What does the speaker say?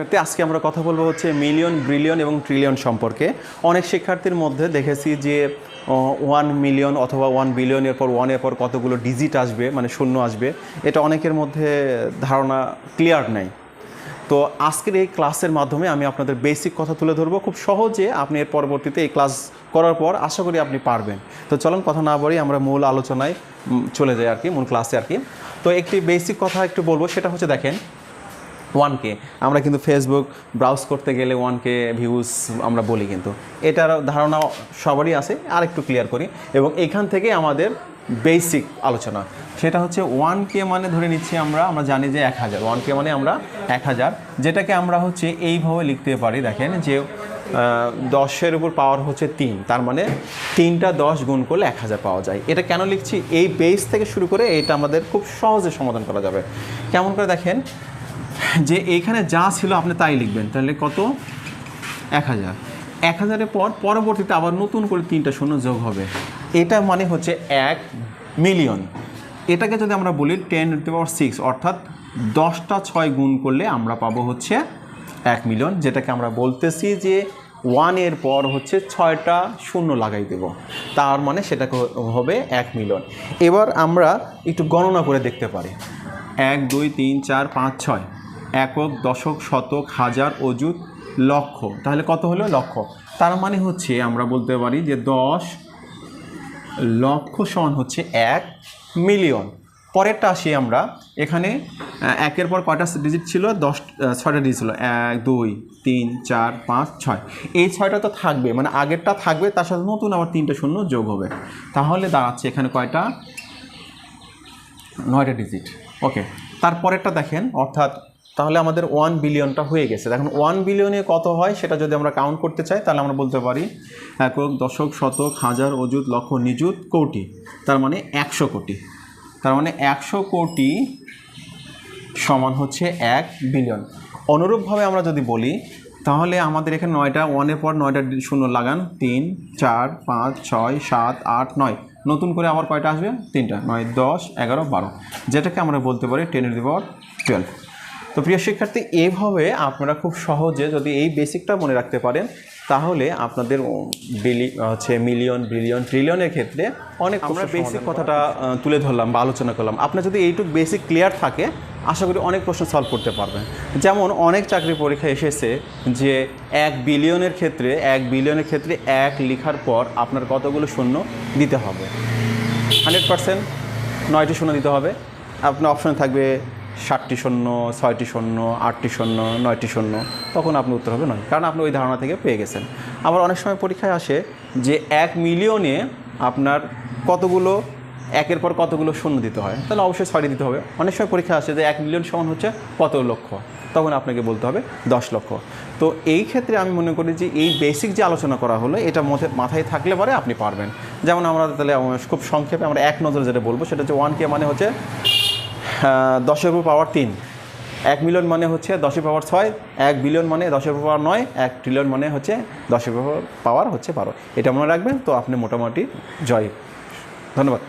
শিক্ষার্থী, আজকে আমরা কথা বলব হচ্ছে মিলিয়ন ব্রিলিয়ন এবং ট্রিলিয়ন সম্পর্কে। অনেক শিক্ষার্থীর মধ্যে দেখেছি যে ওয়ান মিলিয়ন অথবা ওয়ান বিলিয়নের পর ওয়ানের পর কতগুলো ডিজিট আসবে মানে শূন্য আসবে, এটা অনেকের মধ্যে ধারণা ক্লিয়ার নেই। তো আজকের এই ক্লাসের মাধ্যমে আমি আপনাদের বেসিক কথা তুলে ধরবো। খুব সহজে আপনি এর পরবর্তীতে এই ক্লাস করার পর আশা করি আপনি পারবেন। তো চলুন, কথা না বলি আমরা মূল আলোচনায় চলে যাই আর কি, মূল ক্লাসে আর কি। তো একটি বেসিক কথা একটু বলব, সেটা হচ্ছে দেখেন ওয়ান কে আমরা কিন্তু ফেসবুক ব্রাউজ করতে গেলে ওয়ান কে ভিউজ আমরা বলি কিন্তু। এটার ধারণা সবারই আছে আর একটু ক্লিয়ার করি। এবং এখান থেকে আমাদের বেসিক আলোচনা। সেটা হচ্ছে ওয়ান কে মানে ধরে নিচ্ছি আমরা আমরা জানি যে এক হাজার। ওয়ান কে মানে আমরা এক হাজার। যেটাকে আমরা হচ্ছে এইভাবে লিখতে পারি, দেখেন যে দশের উপর পাওয়ার হচ্ছে তিন। তার মানে তিনটা দশ গুণ করলে এক হাজার পাওয়া যায়। এটা কেন লিখছি? এই বেস থেকে শুরু করে এটা আমাদের খুব সহজে সমাধান করা যাবে। কেমন করে দেখেন? যে এইখানে যা ছিল আপনি তাই লিখবেন। তাহলে কত? এক হাজার। এক হাজারের পর পরবর্তীতে আবার নতুন করে তিনটা শূন্য যোগ হবে। এটা মানে হচ্ছে এক মিলিয়ন। এটাকে যদি আমরা বলি টেন টু পাওয়ার সিক্স অর্থাৎ দশটা ছয় গুণ করলে আমরা পাবো হচ্ছে এক মিলিয়ন, যেটাকে আমরা বলতেছি যে ওয়ানের পর হচ্ছে ছয়টা শূন্য লাগাই দেব। তার মানে সেটাকে হবে এক মিলিয়ন। এবার আমরা একটু গণনা করে দেখতে পারি। এক, দুই, তিন, চার, পাঁচ, ছয়। একক, দশক, শতক, হাজার, অযুত, লক্ষ। তাহলে কত হলো? লক্ষ। তার মানে হচ্ছে, আমরা বলতে পারি যে দশ লক্ষ সমান হচ্ছে এক মিলিয়ন। পরেরটা আসি আমরা। এখানে একের পর কয়টা ডিজিট ছিল? দশ ছয়টা ডিজিট ছিল। এক, দুই, তিন, চার, পাঁচ, ছয়। এই ছয়টা তো থাকবে মানে আগেরটা থাকবে, তার সাথে নতুন আবার তিনটে শূন্য যোগ হবে। তাহলে দাঁড়াচ্ছে এখানে কয়টা? নয়টা ডিজিট ওকে তারপরেরটা দেখেন, অর্থাৎ তাহলে আমাদের ওয়ান বিলিয়নটা হয়ে গেছে। দেখুন ওয়ান বিলিয়নে কত হয় সেটা যদি আমরা কাউন্ট করতে চাই, তাহলে আমরা বলতে পারি, একক, দশক, শতক, হাজার, অযুত, লক্ষ, নিযুত, কোটি। তার মানে একশো কোটি। তার মানে একশো কোটি সমান হচ্ছে এক বিলিয়ন অনুরূপভাবে আমরা যদি বলি, তাহলে আমাদের এখানে নয়টা ওয়ানের পর নয়টা শূন্য লাগান, তিন, চার, পাঁচ, ছয়, সাত, আট, নয়। নতুন করে আবার কয়টা আসবে? তিনটা। নয়, দশ, এগারো, বারো। যেটাকে আমরা বলতে পারি টেনের দি পাওয়ার টুয়েলভ তো প্রিয় শিক্ষার্থী এইভাবে আপনারা খুব সহজে যদি এই বেসিকটা মনে রাখতে পারেন তাহলে আপনাদের বিলি হচ্ছে মিলিয়ন বিলিয়ন ট্রিলিয়নের ক্ষেত্রে অনেক আমরা বেসিক কথাটা তুলে ধরলাম বা আলোচনা করলাম। আপনার যদি এইটুক বেসিক ক্লিয়ার থাকে আশা করি অনেক প্রশ্ন সলভ করতে পারবেন। যেমন অনেক চাকরি পরীক্ষা এসেছে যে এক বিলিয়নের ক্ষেত্রে এক বিলিয়নের ক্ষেত্রে এক লেখার পর আপনার কতগুলো শূন্য দিতে হবে? হান্ড্রেড পার্সেন্ট নয়টি শূন্য দিতে হবে। আপনার অপশন থাকবে ষাটটি শূন্য, ছয়টি শূন্য, আটটি শূন্য, নয়টি শূন্য, তখন আপনি উত্তর হবে নয়। কারণ আপনি ওই ধারণা থেকে পেয়ে গেছেন। আবার অনেক সময় পরীক্ষায় আসে যে এক মিলিয়নে আপনার কতগুলো, একের পর কতগুলো শূন্য দিতে হয়। তাহলে অবশ্যই ছয়টি দিতে হবে। অনেক সময় পরীক্ষা আসে যে এক মিলিয়ন সমান হচ্ছে কত লক্ষ। তখন আপনাকে বলতে হবে দশ লক্ষ। তো এই ক্ষেত্রে আমি মনে করি যে এই বেসিক যে আলোচনা করা হলো, এটা মাথায় থাকলে পরে আপনি পারবেন। যেমন আমরা তাহলে খুব সংক্ষেপে আমরা এক নজরে যেটা বলব, সেটা হচ্ছে ওয়ান কে মানে হচ্ছে দশের উপর পাওয়ার তিন। এক মিলিয়ন মানে হচ্ছে দশের পাওয়ার ছয়, এক বিলিয়ন মানে দশের পাওয়ার নয়, এক ট্রিলিয়ন মানে হচ্ছে দশের পাওয়ার হচ্ছে বারো। এটা মনে রাখবেন, তো আপনি মোটামুটি জয়। ধন্যবাদ।